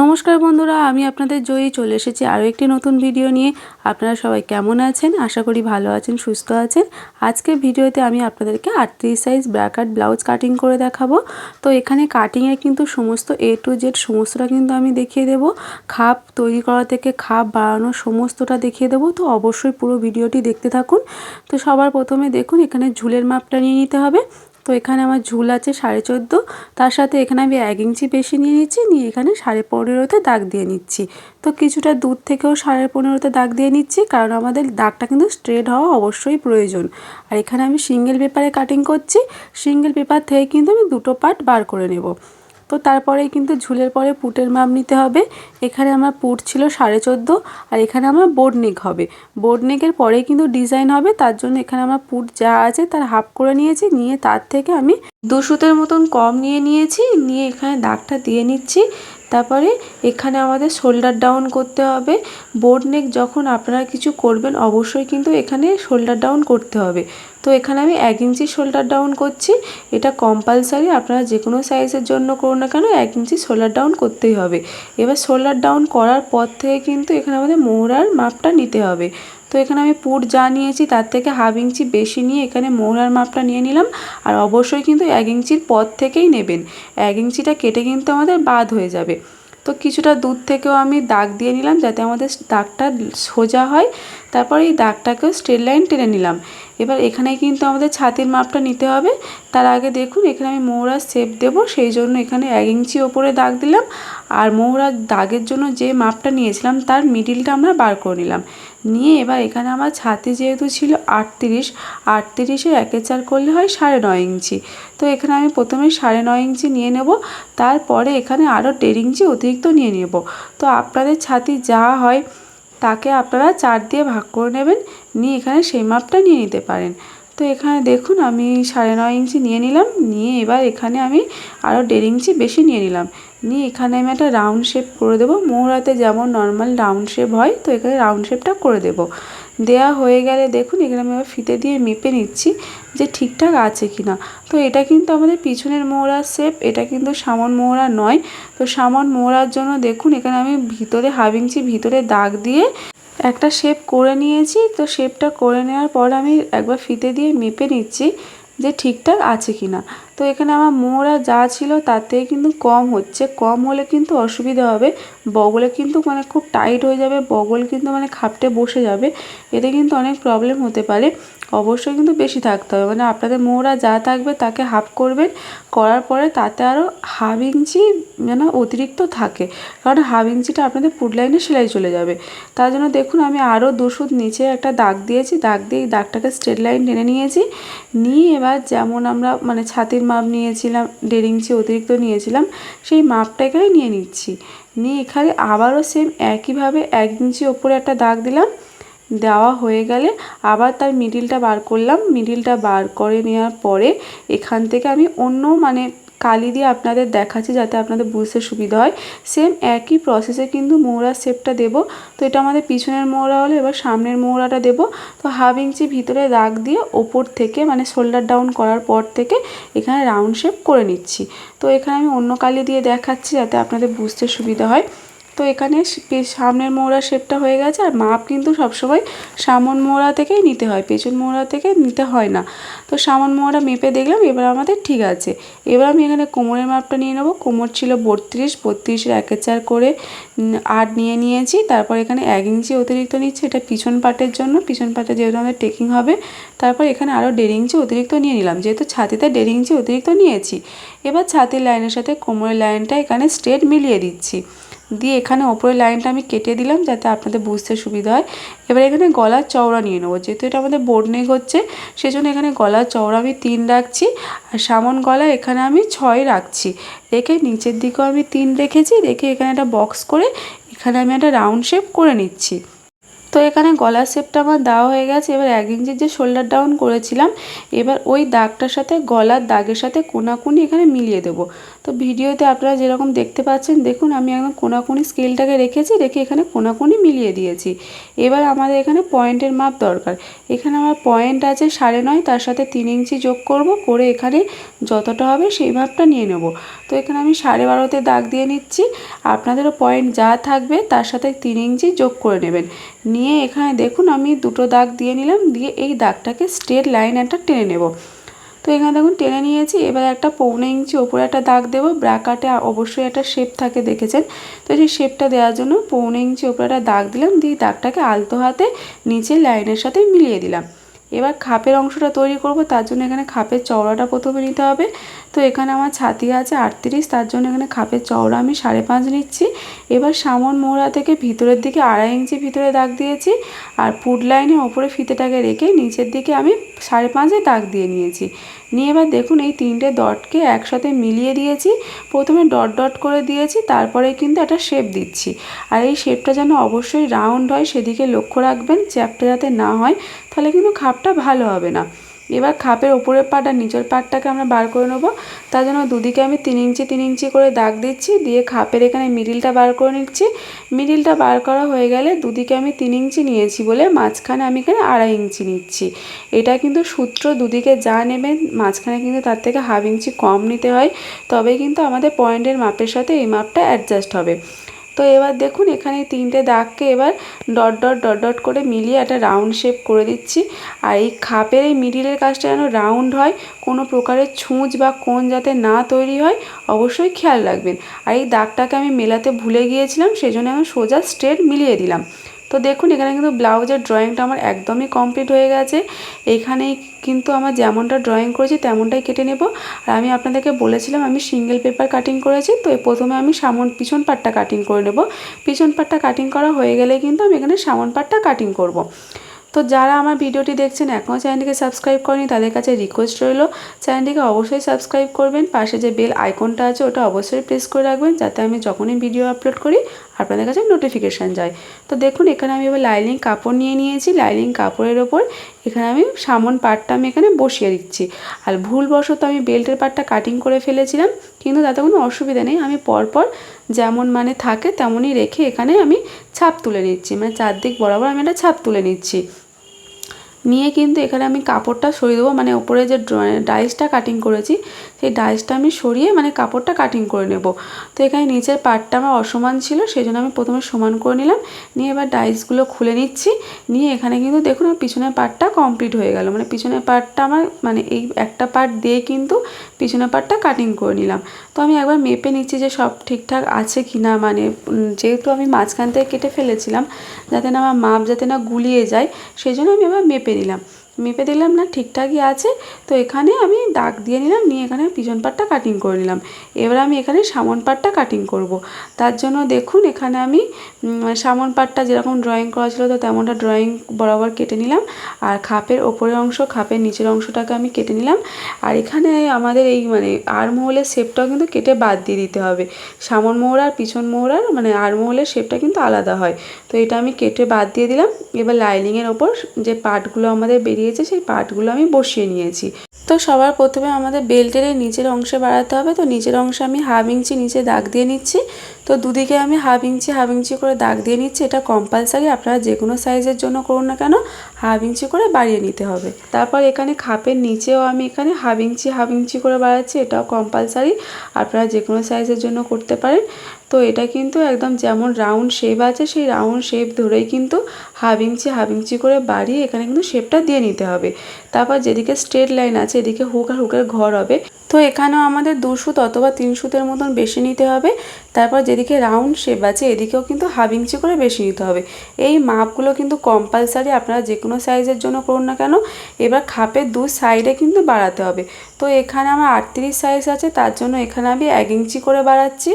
নমস্কার বন্ধুরা, আমি আপনাদের জয়ী। চলে এসেছি আরও একটি নতুন ভিডিও নিয়ে। আপনারা সবাই কেমন আছেন? আশা করি ভালো আছেন, সুস্থ আছেন। আজকের ভিডিওতে আমি আপনাদেরকে আটত্রিশ সাইজ ব্র্যাকাট ব্লাউজ কাটিং করে দেখাবো। তো এখানে কাটিংয়ের কিন্তু সমস্ত এ টু জেড সমস্তটা কিন্তু আমি দেখিয়ে দেবো। খাপ তৈরি করা থেকে খাপ বাড়ানো সমস্তটা দেখিয়ে দেবো। তো অবশ্যই পুরো ভিডিওটি দেখতে থাকুন। তো সবার প্রথমে দেখুন, এখানে ঝুলের মাপটা নিয়ে নিতে হবে। তো এখানে আমার ঝুল আছে সাড়ে চোদ্দ। তার সাথে এখানে আমি এক ইঞ্চি বেশি নিয়ে নিচ্ছি, নিয়ে এখানে সাড়ে পনেরোতে দাগ দিয়ে নিচ্ছি। তো কিছুটা দূর থেকেও সাড়ে পনেরোতে দাগ দিয়ে নিচ্ছি, কারণ আমাদের দাগটা কিন্তু স্ট্রেট হওয়া অবশ্যই প্রয়োজন। আর এখানে আমি সিঙ্গেল পেপারে কাটিং করছি সিঙ্গেল পেপার থেকে কিন্তু আমি দুটো পার্ট বার করে নেব। তো তারপরেই কিন্তু ঝুলের পরে পুটের মাপ নিতে হবে। এখানে আমার পুট ছিল সাড়ে চোদ্দ, আর এখানে আমার বোর্ড নেক হবে। বোর্ড নেকের পরে কিন্তু ডিজাইন হবে, তার জন্য এখানে আমার পুট যা আছে তার হাফ করে নিয়েছি, নিয়ে তার থেকে আমি দু সুতের মতন কম নিয়ে নিয়েছি, নিয়ে এখানে দাগটা দিয়ে নিচ্ছি। তারপরে এখানে আমাদের শোল্ডার ডাউন করতে হবে। বোর্ড নেক যখন আপনারা কিছু করবেন, অবশ্যই কিন্তু এখানে শোল্ডার ডাউন করতে হবে। তো এখানে আমি এক ইঞ্চি শোল্ডার ডাউন করছি। এটা কম্পালসারি আপনারা যে কোনো সাইজের জন্য করুন না কেন, এক ইঞ্চি শোল্ডার ডাউন করতেই হবে। এবার শোল্ডার ডাউন করার পর থেকে কিন্তু এখানে আমাদের মোহরার মাপটা নিতে হবে। তো এখানে আমি পুট যা নিয়েছি তার থেকে হাফ ইঞ্চি বেশি নিয়ে এখানে মোহরার মাপটা নিয়ে নিলাম। আর অবশ্যই কিন্তু এক ইঞ্চির পর থেকেই নেবেন। এক ইঞ্চিটা কেটে কিন্তু আমাদের বাদ হয়ে যাবে। তো কিছুটা দূর থেকেও আমি দাগ দিয়ে নিলাম যাতে আমাদের দাগটা সোজা হয়। তারপর এই দাগটাকেও স্ট্রেট লাইন টেনে নিলাম। এবার এখানে কিন্তু আমাদের ছাতির মাপটা নিতে হবে। তার আগে দেখুন, এখানে আমি মোহরার শেপ দেবো, সেই জন্য এখানে এক ইঞ্চি ওপরে দাগ দিলাম। আর মোহরার দাগের জন্য যে মাপটা নিয়েছিলাম, তার মিডিলটা আমরা বার করে নিলাম। নিয়ে এবার এখানে আমার ছাতি যেহেতু ছিল আটত্রিশ, আটত্রিশে একে চার করলে হয় সাড়ে নয় ইঞ্চি। তো এখানে আমি প্রথমে সাড়ে নয় ইঞ্চি নিয়ে নেব, তারপরে এখানে আরও দেড় ইঞ্চি অতিরিক্ত নিয়ে নেব। তো আপনাদের ছাতি যা হয় তাকে আপনারা চার দিয়ে ভাগ করে নেবেন, নিয়ে এখানে সেই মাপটা নিয়ে নিতে পারেন। তো এখানে দেখুন আমি সাড়ে নয় ইঞ্চি নিয়ে নিলাম, নিয়ে এবার এখানে আমি আরও দেড় ইঞ্চি বেশি নিয়ে নিলাম। নিয়ে এখানে আমি একটা রাউন্ড শেপ করে দেবো। মোহরাতে যেমন নর্মাল রাউন্ড শেপ হয়, তো এখানে রাউন্ড শেপটা করে দেবো। দেয়া হয়ে গেলে দেখুন, এখানে আমি আবার ফিতে দিয়ে মেপে নিচ্ছি যে ঠিকঠাক আছে কি না তো এটা কিন্তু আমাদের পিছনের মোহরার শেপ এটা কিন্তু সামন মোহরা নয়। তো সামন মোহরার জন্য দেখুন, এখানে আমি ভিতরে ইঞ্চি ভিতরে দাগ দিয়ে একটা শেপ করে নিয়েছি। তো শেপটা করে নেওয়ার পর আমি একবার ফিতে দিয়ে মেপে নিচ্ছি যে ঠিকঠাক আছে কি না তো এখানে আমার মোহরা যা ছিল থেকে কিন্তু কম হচ্ছে। কম হলে কিন্তু অসুবিধা হবে। বগলে কিন্তু মানে খুব টাইট হয়ে যাবে। বগল কিন্তু মানে খাপটে বসে যাবে। এতে কিন্তু অনেক প্রবলেম হতে পারে। অবশ্যই কিন্তু বেশি থাকতে হবে। মানে আপনাদের মোহরা যা থাকবে তাকে হাফ করবেন। করার পরে তাতে আরও হাফ ইঞ্চি যেন অতিরিক্ত থাকে। কারণ হাফ ইঞ্চিটা আপনাদের ফুড লাইনে সেলাই চলে যাবে। তার জন্য দেখুন আমি আরও দুশুদ নিচে একটা দাগ দিয়েছি। দাগ দিয়ে দাগটাকে স্ট্রেট লাইন টেনে নিয়েছি। নিয়ে এবার যেমন আমরা মানে ছাতির মাপ নিয়েছিলাম দেড় ইঞ্চি অতিরিক্ত নিয়েছিলাম, সেই মাপটা এখানে নিয়ে নিচ্ছি। নিয়ে এখানে আবারও সেম একইভাবে এক ইঞ্চি ওপরে একটা দাগ দিলাম, দেওয়া হয়ে গেলে আবার তার মিডিলটা বার করলাম। মিডিলটা বার করে নেওয়ার পরে এখান থেকে আমি অন্য মানে কালি দিয়ে আপনাদের দেখাচ্ছি যাতে আপনাদের বুঝতে সুবিধা হয়। সেম একই প্রসেসে কিন্তু মোড়া শেপটা দেব। তো এটা আমাদের পিছনের মোহরা হলো, এবার সামনের মৌরাটা দেব। তো হাফ ইঞ্চি ভিতরে দাগ দিয়ে ওপর থেকে মানে শোল্ডার ডাউন করার পর থেকে এখানে রাউন্ড শেপ করে নিচ্ছি। তো এখানে আমি অন্য কালি দিয়ে দেখাচ্ছি যাতে আপনাদের বুঝতে সুবিধা হয়। তো এখানে সামনের মোড়া শেপটা হয়ে গেছে আর মাপ কিন্তু সবসময় সামন মোড়া থেকেই নিতে হয়, পেছন মোড়া থেকে নিতে হয় না। তো সামন মোড়া মেপে দেখলাম, এবার আমাদের ঠিক আছে। এবার আমি এখানে কোমরের মাপটা নিয়ে নেব। কোমর ছিল বত্রিশ, বত্রিশের একের চার করে আট নিয়ে নিয়েছি। তারপর এখানে এক ইঞ্চি অতিরিক্ত নিচ্ছি, এটা পিছন পাটের জন্য। পিছন পাটে যেহেতু আমাদের টেকিং হবে, তারপর এখানে আরও দেড় ইঞ্চি অতিরিক্ত নিয়ে নিলাম। যেহেতু ছাতিতে দেড় ইঞ্চি অতিরিক্ত নিয়েছি, এবার ছাতির লাইনের সাথে কোমরের লাইনটা এখানে স্ট্রেট মিলিয়ে দিচ্ছি। দিয়ে এখানে ওপরের লাইনটা আমি কেটে দিলাম যাতে আপনাদের বুঝতে সুবিধা হয়। এবার এখানে গলার চওড়া নিয়ে নেব। যেহেতু এটা আমাদের বোর্ড নেক হচ্ছে, সেজন্য এখানে গলার চওড়া আমি তিন রাখছি আর সামন গলা এখানে আমি ছয় রাখছি। রেখে নিচের দিকেও আমি তিন রেখেছি, রেখে এখানে একটা বক্স করে এখানে আমি একটা রাউন্ড শেপ করে নিচ্ছি। তো এখানে গলার শেপটা আমার দেওয়া হয়ে গেছে। এবার এক ইঞ্চির যে শোল্ডার ডাউন করেছিলাম, এবার ওই দাগটার সাথে গলার দাগের সাথে কোনাকুনি এখানে মিলিয়ে দেবো। তো ভিডিওতে আপনারা যেরকম দেখতে পাচ্ছেন, দেখুন আমি একদম কোনাকুনি স্কেলটাকে রেখেছি, রেখে এখানে কোনাকুনি মিলিয়ে দিয়েছি। এবার আমাদের এখানে পয়েন্টের মাপ দরকার। এখানে আমার পয়েন্ট আছে সাড়ে নয়, তার সাথে তিন ইঞ্চি যোগ করব, করে এখানে যতটা হবে সেই মাপটা নিয়ে নেব। এখানে আমি সাড়ে বারোতে দাগ দিয়ে নিচ্ছি। আপনাদেরও পয়েন্ট যা থাকবে তার সাথে তিন ইঞ্চি যোগ করে নেবেন। নিয়ে এখানে দেখুন আমি দুটো দাগ দিয়ে নিলাম, দিয়ে এই দাগটাকে স্ট্রেট লাইন একটা টেনে নেব। তো এখানে দেখুন টেনে নিয়েছি, এবার একটা পৌনে ইঞ্চি ওপরে একটা দাগ দেবো। ব্রাকাটে অবশ্যই একটা শেপ থাকে দেখেছেন। তো সেই শেপটা দেওয়ার জন্য পৌনে ইঞ্চি ওপরে একটা দাগ দিলাম, দিয়ে দাগটাকে আলতো হাতে নিচে লাইনের সাথে মিলিয়ে দিলাম। এবার খাপের অংশটা তৈরি করব, তার জন্য এখানে খাপের চওড়াটা প্রথমে নিতে হবে। তো এখানে আমার ছাতি আছে আটত্রিশ, তার জন্য এখানে খাপের চওড়া আমি সাড়ে পাঁচ নিচ্ছি। এবার সামন মোড়া থেকে ভিতরের দিকে আড়াই ইঞ্চি ভিতরে দাগ দিয়েছি আর ফুট লাইনে ওপরে ফিতেটাকে রেখে নিচের দিকে আমি সাড়ে পাঁচে দাগ দিয়ে নিয়েছি। নিয়ে এবার দেখুন এই তিনটে ডটকে একসাথে মিলিয়ে দিয়েছি। প্রথমে ডট ডট করে দিয়েছি, তারপরে কিন্তু একটা শেপ দিচ্ছি। আর এই শেপটা যেন অবশ্যই রাউন্ড হয়, সেদিকে লক্ষ্য রাখবেন, চ্যাপটা যাতে না হয়, তাহলে কিন্তু খাপটা ভালো হবে না। এবার খাপের ওপরের পাট আর নিচের পাটটাকে আমরা বার করে নেব। তার জন্য দুদিকে আমি তিন ইঞ্চি তিন ইঞ্চি করে দাগ দিচ্ছি, দিয়ে খাপের এখানে মিডিলটা বার করে নিচ্ছি। মিডিলটা বার করা হয়ে গেলে দুদিকে আমি তিন ইঞ্চি নিয়েছি বলে মাঝখানে আমি এখানে আড়াই ইঞ্চি নিচ্ছি। এটা কিন্তু সূত্র দুদিকে যা নেবেন, মাঝখানে কিন্তু তার থেকে হাফ ইঞ্চি কম নিতে হয়। তবে কিন্তু আমাদের পয়েন্টের মাপের সাথে এই মাপটা অ্যাডজাস্ট হবে। তো এবার দেখুন, এখানে তিনটে দাগকে এবার ডট ডট ডট ডট করে মিলিয়ে একটা রাউন্ড শেপ করে দিচ্ছি। আর এই খাপের এই মিডিলের কাজটা যেন রাউন্ড হয়, কোনো প্রকারের ছুঁচ বা কোন যাতে না তৈরি হয়, অবশ্যই খেয়াল রাখবেন। আর এই দাগটাকে আমি মেলাতে ভুলে গিয়েছিলাম, সেজন্য আমি সোজা স্ট্রেট মিলিয়ে দিলাম। তো দেখুন, এখানে কিন্তু ব্লাউজের ড্রয়িংটা আমার একদমই কমপ্লিট হয়ে গেছে। এখানেই কিন্তু আমার যেমনটা ড্রয়িং করেছি, তেমনটাই কেটে নেব। আর আমি আপনাদেরকে বলেছিলাম, আমি সিঙ্গেল পেপার কাটিং করেছি, তো প্রথমে আমি সামন, পিছন পাটটা কাটিং করে নেব। পিছন পাটটা কাটিং করা হয়ে গেলে কিন্তু আমি এখানে সামন পাটটা কাটিং করব। তো যারা আমার ভিডিওটি দেখছেন, এখনও চ্যানেলটিকে সাবস্ক্রাইব করেনি, তাদের কাছে রিকোয়েস্ট রইল, চ্যানেলটিকে অবশ্যই সাবস্ক্রাইব করবেন। পাশে যে বেল আইকনটা আছে, ওটা অবশ্যই প্রেস করে রাখবেন, যাতে আমি যখনই ভিডিও আপলোড করি আপনাদের কাছে নোটিফিকেশান যায়। তো দেখুন, এখানে আমি এবার লাইলিং কাপড় নিয়ে নিয়েছি। লাইলিং কাপড়ের ওপর এখানে আমি সামন পাটটা আমি এখানে বসিয়ে দিচ্ছি। আর ভুলবশত আমি বেল্টের পাটটা কাটিং করে ফেলেছিলাম, কিন্তু তাতে কোনো অসুবিধা নেই। আমি পরপর যেমন মানে থাকে তেমনই রেখে এখানে আমি ছাপ তুলে নিচ্ছি। মানে চারদিক বরাবর আমি একটা ছাপ তুলে নিচ্ছি। নিয়ে কিন্তু এখানে আমি কাপড়টা সরিয়ে দেবো। মানে ওপরে যে ডাইসটা কাটিং করেছি সেই ডাইসটা আমি সরিয়ে মানে কাপড়টা কাটিং করে নেব। তো এখানে নিচের পাটটা আমার অসমান ছিল সেই জন্য আমি প্রথমে সমান করে নিলাম। নিয়ে এবার ডাইসগুলো খুলে নিচ্ছি। নিয়ে এখানে কিন্তু দেখুন আমার পিছনের পাটটা কমপ্লিট হয়ে গেল। মানে পিছনের পাটটা আমার মানে এই একটা পার্ট দিয়ে কিন্তু পিছনের পাটটা কাটিং করে নিলাম। তো আমি একবার মেপে নিচ্ছি যে সব ঠিকঠাক আছে কি না মানে যেহেতু আমি মাঝখান থেকে কেটে ফেলেছিলাম, যাতে না আমার মাপ যাতে না গুলিয়ে যায় সেই জন্য আমি এবার মেপে নিলাম। মেপে দিলাম না, ঠিকঠাকই আছে। তো এখানে আমি দাগ দিয়ে নিলাম, নিয়ে এখানে পিছন পাটটা কাটিং করে নিলাম। এবার আমি এখানে সামন পাটটা কাটিং করব। তার জন্য দেখুন, এখানে আমি সামন পাটটা যেরকম ড্রয়িং করা ছিল, তো তেমনটা ড্রয়িং বরাবর কেটে নিলাম। আর খাপের ওপরের অংশ, খাপের নিচের অংশটাকে আমি কেটে নিলাম। আর এখানে আমাদের এই মানে আড়মহলের শেপটাও কিন্তু কেটে বাদ দিয়ে দিতে হবে। সামন মোহর আর পিছন মোহরার মানে আড়মহলের শেপটা কিন্তু আলাদা হয়। তো এটা আমি কেটে বাদ দিয়ে দিলাম। এবার লাইনিংয়ের ওপর যে পাটগুলো আমাদের বেরিয়ে দিয়েছে সেই পার্টগুলো আমি বসিয়ে নিয়েছি। তো সবার প্রথমে আমাদের বেল্টের এই নিচের অংশে বাড়াতে হবে। তো নিচের অংশে আমি হাফ ইঞ্চি নিচে দাগ দিয়ে নিচ্ছি। তো দুদিকে আমি হাফ ইঞ্চি হাফ ইঞ্চি করে দাগ দিয়ে নিচ্ছি। এটা কম্পালসারি আপনারা যে কোনো সাইজের জন্য করুন না কেন। হাফ ইঞ্চি করে বাড়িয়ে নিতে হবে। তারপর এখানে খাপের নিচেও আমি এখানে হাফ ইঞ্চি হাফ ইঞ্চি করে বাড়াচ্ছি। এটাও কম্পালসারি আপনারা যে কোনো সাইজের জন্য করতে পারেন। তো এটা কিন্তু একদম যেমন রাউন্ড শেপ আছে, সেই রাউন্ড শেপ ধরেই কিন্তু হাফ ইঞ্চি হাফ ইঞ্চি করে বাড়িয়ে এখানে কিন্তু শেপটা দিয়ে নিতে হবে। তারপর যেদিকে স্ট্রেট লাইন আছে, এদিকে হুক আর হুকের ঘর হবে। তো এখানেও আমাদের দু সুত অথবা তিন সুতের মতন বেশি নিতে হবে। তারপর যেদিকে রাউন্ড শেপ আছে, এদিকেও কিন্তু হাফ ইঞ্চি করে বেশি নিতে হবে। এই মাপগুলো কিন্তু কম্পালসারি আপনারা যে কোনো সাইজের জন্য করুন না কেন, এবার খাপের দু সাইডে কিন্তু বাড়াতে হবে। তো এখানে আমার আটত্রিশ সাইজ আছে, তার জন্য এখানে আমি এক ইঞ্চি করে বাড়াচ্ছি।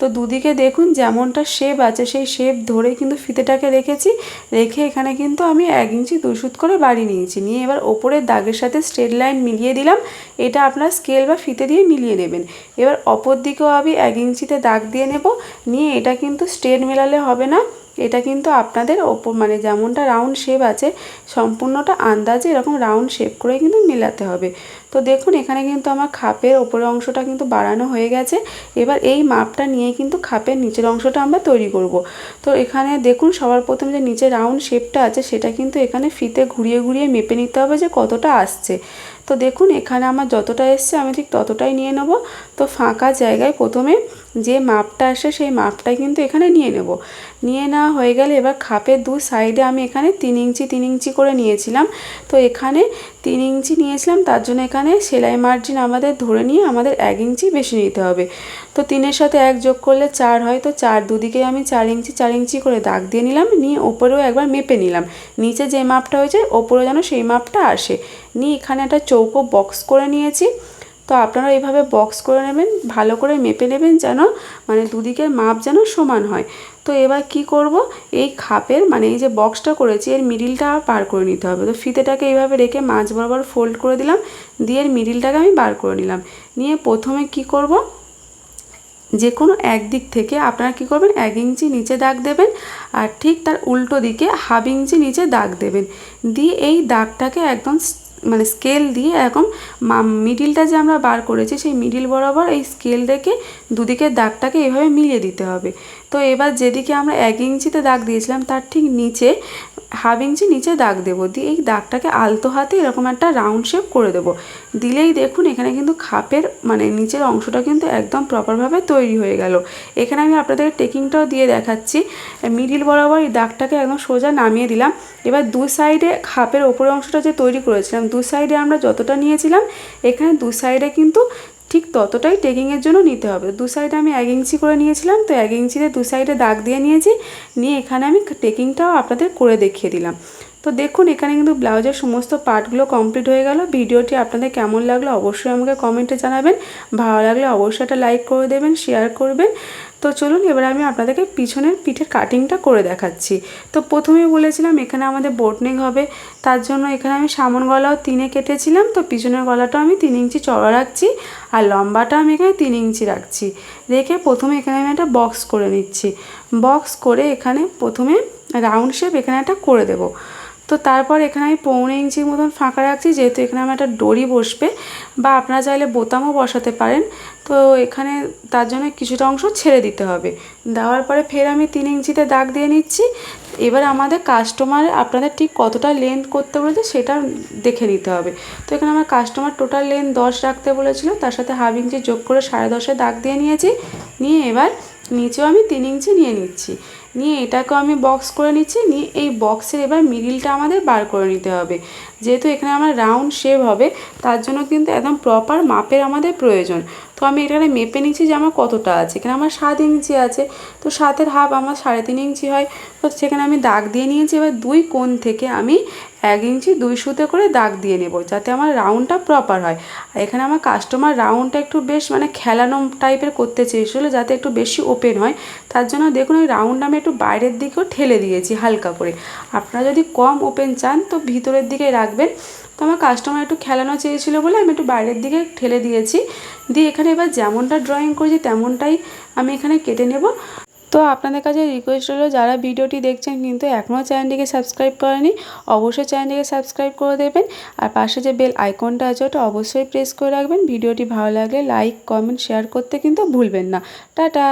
তো দুদিকে দেখুন যেমনটা শেপ আছে, সেই শেপ ধরে কিন্তু ফিতেটাকে রেখেছি। রেখে এখানে কিন্তু আমি এক ইঞ্চি দুই সুত করে বাড়ি নিয়েছি। নিয়ে এবার ওপরের দাগের সাথে স্ট্রেট লাইন মিলিয়ে দিলাম। এটা আপনার স্কেল বা ফিতে দিয়ে মিলিয়ে নেবেন। এবার অপর দিকেও আমি এক ইঞ্চিতে দাগ দিয়ে নেব। নিয়ে এটা কিন্তু স্ট্রেট মেলালে হবে না। এটা কিন্তু আপনাদের ওপর মানে যেমনটা রাউন্ড শেপ আছে, সম্পূর্ণটা আন্দাজে এরকম রাউন্ড শেপ করে কিন্তু মেলাতে হবে। তো দেখুন, এখানে কিন্তু আমার খাপের ওপরের অংশটা কিন্তু বাড়ানো হয়ে গেছে। এবার এই মাপটা নিয়ে কিন্তু খাপের নিচের অংশটা আমরা তৈরি করব। তো এখানে দেখুন, সবার প্রথম যে নিচে রাউন্ড শেপটা আছে, সেটা কিন্তু এখানে ফিতে ঘুরিয়ে ঘুরিয়ে মেপে নিতে হবে যে কতটা আসছে। তো দেখুন, এখানে আমার যতটা এসছে, আমি ঠিক ততটাই নিয়ে নেব। তো ফাঁকা জায়গায় প্রথমে যে মাপটা আসে সেই মাপটা কিন্তু এখানে নিয়ে নেব। নিয়ে নেওয়া হয়ে গেলে এবার খাপের দু সাইডে আমি এখানে তিন ইঞ্চি তিন ইঞ্চি করে নিয়েছিলাম। তো এখানে তিন ইঞ্চি নিয়েছিলাম, তার জন্য এখানে সেলাই মার্জিন আমাদের ধরে নিয়ে আমাদের এক ইঞ্চি বেশি নিতে হবে। তো তিনের সাথে এক যোগ করলে চার হয়, তো চার দুদিকে আমি চার ইঞ্চি চার ইঞ্চি করে দাগ দিয়ে নিলাম, নিয়ে ওপরেও একবার মেপে নিলাম। নিচে যে মাপটা হয়েছে ওপরে যেন সেই মাপটা আসে। নিয়ে এখানে একটা চৌকো বক্স করে নিয়েছি। তো আপনারা এইভাবে বক্স করে নেবেন, ভালো করে মেপে নেবেন যেন মানে দুদিকের মাপ যেন সমান হয়। তো এবার কি করব? এই খাপের মানে এই যে বক্সটা করেছি, এর মিডিলটা পার করে নিতে হবে। তো ফিতেটাকে এইভাবে রেখে মাছ বরাবর ফোল্ড করে দিলাম, দিয়ে এর মিডিলটাকে আমি বার করে নিলাম। নিয়ে প্রথমে কি করব? যে কোনো এক দিক থেকে আপনারা কী করবেন? এক ইঞ্চি নিচে দাগ দেবেন, আর ঠিক তার উল্টো দিকে হাফ ইঞ্চি নিচে দাগ দেবেন। দিয়ে এই দাগটাকে একদম মানে স্কেল দিয়ে এরকম মিডিলটা যে আমরা বার করেছি, সেই মিডিল বরাবর এই স্কেল রেখে দুদিকের দাগটাকে এভাবে মিলিয়ে দিতে হবে। তো এবার যেদিকে আমরা এক ইঞ্চিতে দাগ দিয়েছিলাম, তার ঠিক নিচে, হাফ ইঞ্চি নিচে দাগ দেবো। দিয়ে এই দাগটাকে আলতো হাতে এরকম একটা রাউন্ড শেপ করে দেবো। দিলেই দেখুন এখানে কিন্তু খাপের মানে নিচের অংশটা কিন্তু একদম প্রপারভাবে তৈরি হয়ে গেল। এখানে আমি আপনাদের টেকিংটাও দিয়ে দেখাচ্ছি। মিডিল বরাবর এই দাগটাকে একদম সোজা নামিয়ে দিলাম। এবার দু সাইডে খাপের ওপরের অংশটা যে তৈরি করেছিলাম, দু সাইডে আমরা যতটা নিয়েছিলাম, এখানে দু সাইডে কিন্তু ঠিক ততটাই টেকিংয়ের জন্য নিতে হবে। দু সাইডে আমি এক ইঞ্চি করে নিয়েছিলাম, তো এক ইঞ্চিতে দু সাইডে দাগ দিয়ে নিয়েছি, নিয়ে এখানে আমি টেকিংটাও আপনাদের করে দেখিয়ে দিলাম। তো দেখুন, এখানে কিন্তু ব্লাউজের সমস্ত পার্টগুলো কমপ্লিট হয়ে গেল। ভিডিওটি আপনাদের কেমন লাগল অবশ্যই আমাকে কমেন্টে জানাবেন। ভালো লাগলে অবশ্যই একটা লাইক করে দেবেন শেয়ার করবেন। তো চলুন, এবার আমি আপনাদেরকে পিছনের পিঠের কাটিংটা করে দেখাচ্ছি। তো প্রথমে বলেছিলাম, এখানে আমাদের বোটনেক হবে। তার জন্য এখানে আমি সামন গলাও তিনে কেটেছিলাম। তো পিছনের গলাটাও আমি তিন ইঞ্চি চড়া রাখছি আর লম্বাটা আমি এখানে তিন ইঞ্চি রাখছি। রেখে প্রথমে এখানে আমি একটা বক্স করে নিচ্ছি। বক্স করে এখানে প্রথমে রাউন্ড শেপ এখানে একটা করে দেবো। তো তারপর এখানে আমি পৌনে ইঞ্চির মতন ফাঁকা রাখছি, যেহেতু এখানে আমার একটা ডরি বসবে বা আপনারা চাইলে বোতামও বসাতে পারেন। তো এখানে তার জন্য কিছুটা অংশ ছেড়ে দিতে হবে। দেওয়ার পরে ফের আমি তিন ইঞ্চিতে দাগ দিয়ে নিচ্ছি। এবার আমাদের কাস্টমার আপনাদের ঠিক কতটা লেন্থ করতে বলেছে সেটা দেখে নিতে হবে। তো এখানে আমার কাস্টমার টোটাল লেন্থ দশ রাখতে বলেছিল, তার সাথে হাফ ইঞ্চি যোগ করে সাড়ে দশে দাগ দিয়ে নিয়েছি। নিয়ে এবার নিচেও আমি তিন ইঞ্চি নিয়ে নিচ্ছি। নিয়ে এটাকেও আমি বক্স করে নিচ্ছি, নিয়ে এই বক্সের এবার মিডিলটা আমাদের বার করে নিতে হবে। যেহেতু এখানে আমার রাউন্ড শেপ হবে, তার জন্য কিন্তু একদম প্রপার মাপের আমাদের প্রয়োজন। তো আমি এখানে মেপে নিচ্ছি যে আমার কতটা আছে। এখানে আমার সাত ইঞ্চি আছে, তো সাতের হাফ আমার সাড়ে তিন ইঞ্চি হয়। তো সেখানে আমি দাগ দিয়ে নিয়েছি, এবার দুই কোণ থেকে আমি এক ইঞ্চি দুই সুতে করে দাগ দিয়ে নেব, যাতে আমার রাউন্ডটা প্রপার হয়। আর এখানে আমার কাস্টমার রাউন্ডটা একটু বেশ মানে খেলানো টাইপের করতে চেয়েছিলো, যাতে একটু বেশি ওপেন হয়। তার জন্য দেখুন, ওই রাউন্ড আমি একটু বাইরের দিকেও ঠেলে দিয়েছি হালকা করে। আপনারা যদি কম ওপেন চান, তো ভিতরের দিকে রাখবেন। তো আমার কাস্টমার একটু খেলানো চেয়েছিলো বলে আমি একটু বাইরের দিকে ঠেলে দিয়েছি। দিয়ে এখানে এবার যেমনটা ড্রয়িং করেছি, তেমনটাই আমি এখানে কেটে নেব। তো আপনাদের কাছে রিকোয়েস্ট হলো, যারা ভিডিওটি দেখছেন কিন্তু এখনও চ্যানেলটিকে সাবস্ক্রাইব করেনি, অবশ্যই চ্যানেলটিকে সাবস্ক্রাইব করে দেবেন। আর পাশে যে বেল আইকনটা আছে, ওটা অবশ্যই প্রেস করে রাখবেন। ভিডিওটি ভালো লাগলে লাইক কমেন্ট শেয়ার করতে কিন্তু ভুলবেন না। টাটা!